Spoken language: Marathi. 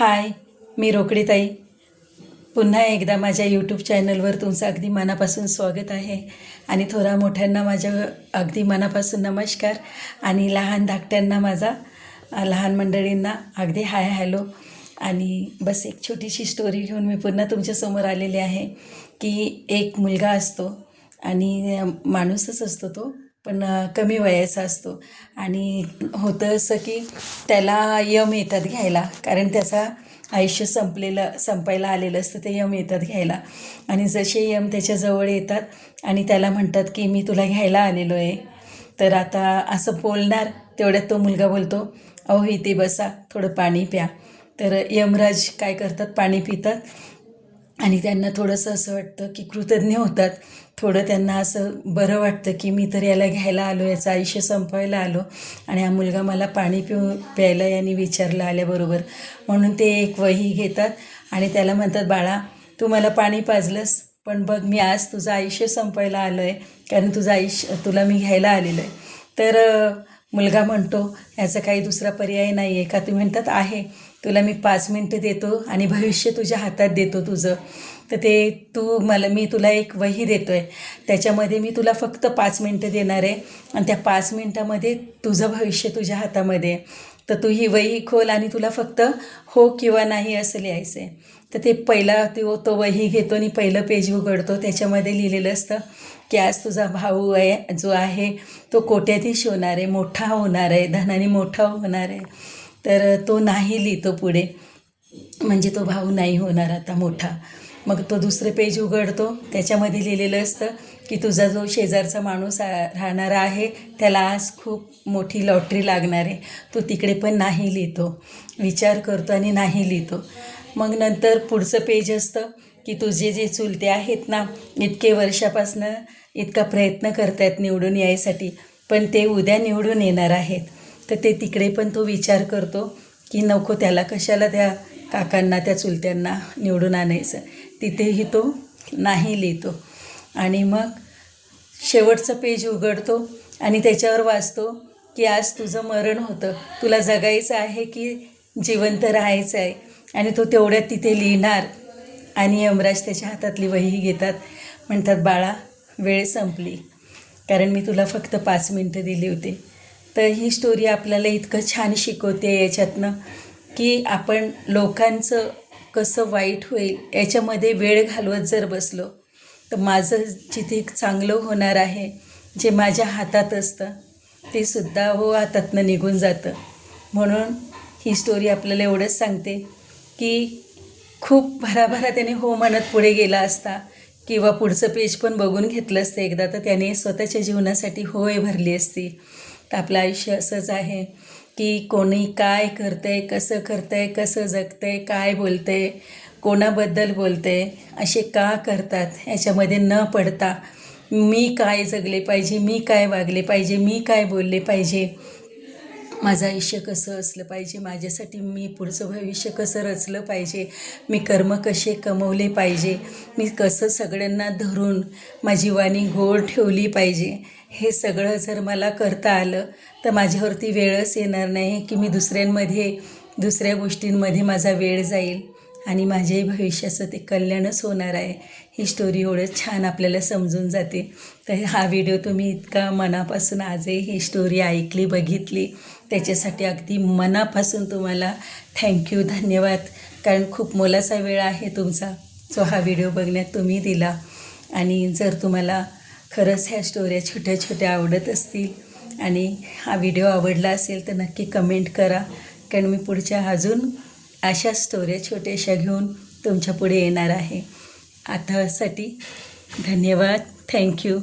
हाय मी रोकडीताई. पुन्हा एकदा माझ्या यूट्यूब चॅनलवर तुमचं अगदी मनापासून स्वागत आहे. आणि थोरा मोठ्यांना माझ्या अगदी मनापासून नमस्कार. आणि लहान धाकट्यांना माझा लहान मंडळींना अगदी हाय हॅलो. आणि बस एक छोटीशी स्टोरी घेऊन मी पुन्हा तुमच्यासमोर आलेली आहे. की एक मुलगा असतो आणि माणूसच असतो तो. पण कमी वयाचा असतो. आणि होतं असं की त्याला यम येतात घ्यायला. कारण त्याचा आयुष्य संपलेलं संपायला आलेलं असतं ते यम येतात घ्यायला. आणि जसे यम त्याच्याजवळ येतात आणि त्याला म्हणतात की मी तुला घ्यायला आलेलो आहे तर आता असं बोलणार तेवढ्यात तो मुलगा बोलतो अहो इथे बसा थोडं पाणी प्या. तर यमराज काय करतात पाणी पितात. आणि त्यांना थोडंसं असं वाटतं की कृतज्ञ होतात. थोडं त्यांना असं बरं वाटतं की मी तर याला घ्यायला आलो याचं आयुष्य संपवायला आलो आणि हा मुलगा मला पाणी पिऊ प्यायला यांनी विचारलं आल्याबरोबर. म्हणून ते एक वही घेतात आणि त्याला म्हणतात बाळा तू मला पाणी पाजलंस पण बघ मी आज तुझं आयुष्य संपवायला आलो आहे कारण तुझं आयुष्य तुला मी घ्यायला आलेलो आहे तर मुलगा म्हणतो याचा काही दुसरा पर्याय नाही आहे का? तुम्ही म्हणतात आहे. तुला मी पाच मिनटं देतो आणि भविष्य तुझ्या हातात देतो तुझं. तर ते तू मला मी तुला एक वही देतो आहे त्याच्यामध्ये मी तुला फक्त पाच मिनटं देणार आहे आणि त्या पाच मिनटामध्ये तुझं भविष्य तुझ्या हातामध्ये तर तू ही वही खोल आणि तुला फक्त हो किंवा नाही असं लिहायचं आहे तर ते पहिला तो तो वही घेतो आणि पहिलं पेज उघडतो. त्याच्यामध्ये लिहिलेलं असतं की आज तुझा भाऊ आहे जो आहे तो कोट्याधीश होणार आहे मोठा होणार आहे धनाने मोठा होणार आहे. तर तो नाही लिहितो पुढे. म्हणजे तो भाऊ नाही होणार आता मोठा. मग तो दुसरं पेज उघडतो. त्याच्यामध्ये लिहिलेलं असतं की तुझा जो शेजारचा माणूस राहणारा आहे त्याला आज खूप मोठी लॉटरी लागणार आहे. तो तिकडे पण नाही लिहितो. विचार करतो आणि नाही लिहितो. मग नंतर पुढचं पेज असतं. की तुझे जे चुलते आहेत ना इतके वर्षापासनं इतका प्रयत्न करतायत निवडून यायसाठी पण ते उद्या निवडून येणार आहेत. तर ते तिकडे पण तो विचार करतो की नको त्याला कशाला त्या काकांना त्या चुलत्यांना निवडून आणायचं. तिथेही तो नाही लिहितो. आणि मग शेवटचं पेज उघडतो आणि त्याच्यावर वाचतो की आज तुझं मरण होतं. तुला जगायचं आहे की जिवंत राहायचं आहे. आणि तो तेवढ्यात तिथे लिहिणार आणि यमराज त्याच्या हातातली वही घेतात. म्हणतात बाळा वेळ संपली. कारण मी तुला फक्त पाच मिनटं दिली होती. तर ही स्टोरी आपल्याला इतकं छान शिकवते याच्यातनं की आपण लोकांचं कसं वाईट होईल याच्यामध्ये वेळ घालवत जर बसलो तर माझं जिथे चांगलं होणार आहे जे माझ्या हातात असतं ते सुद्धा हो हातातनं निघून जातं. म्हणून ही स्टोरी आपल्याला एवढंच सांगते की खूप भराभरा त्याने हो म्हणत पुढे गेला असता किंवा पुढचं पेज पण बघून घेतलं असतं. एकदा तर त्याने स्वतःच्या जीवनासाठी होय भरली असती. तर आपलं आयुष्य असंच आहे की कोणी काय करतंय कसं करतंय कसं जगतंय काय बोलतंय कोणाबद्दल बोलतंय असे का करतात याच्यामध्ये न पडता मी काय जगले पाहिजे मी काय वागले पाहिजे मी काय बोलले पाहिजे माझं आयुष्य कसं असलं पाहिजे माझ्यासाठी मी पुढचं भविष्य कसं रचलं पाहिजे मी कर्म कसे कमवले पाहिजे मी कसं सगळ्यांना धरून माझी वाणी गोड ठेवली पाहिजे हे सगळं जर मला करता आलं तर माझ्यावरती वेळच येणार नाही की मी दुसऱ्यांमध्ये दुसऱ्या गोष्टींमध्ये माझा वेळ जाईल. आणि माझ्याही भविष्याचं ते कल्याणच होणार आहे. ही स्टोरी एवढं छान आपल्याला समजून जाते. तर हा व्हिडिओ तुम्ही इतका मनापासून आजही ही स्टोरी ऐकली बघितली. त्याच्यासाठी अगदी मनापासून तुम्हाला थँक्यू धन्यवाद. कारण खूप मोलाचा वेळ आहे तुमचा. जो हा व्हिडिओ बघण्यात तुम्ही दिला. आणि जर तुम्हाला खरंच ह्या स्टोऱ्या छोट्या छोट्या आवडत असतील आणि हा व्हिडिओ आवडला असेल तर नक्की कमेंट करा. कारण मी पुढच्या अजून अशा स्टोऱ्या छोट्याशा घेऊन तुमच्यापुढे येणार आहे. आतासाठी धन्यवाद. थँक्यू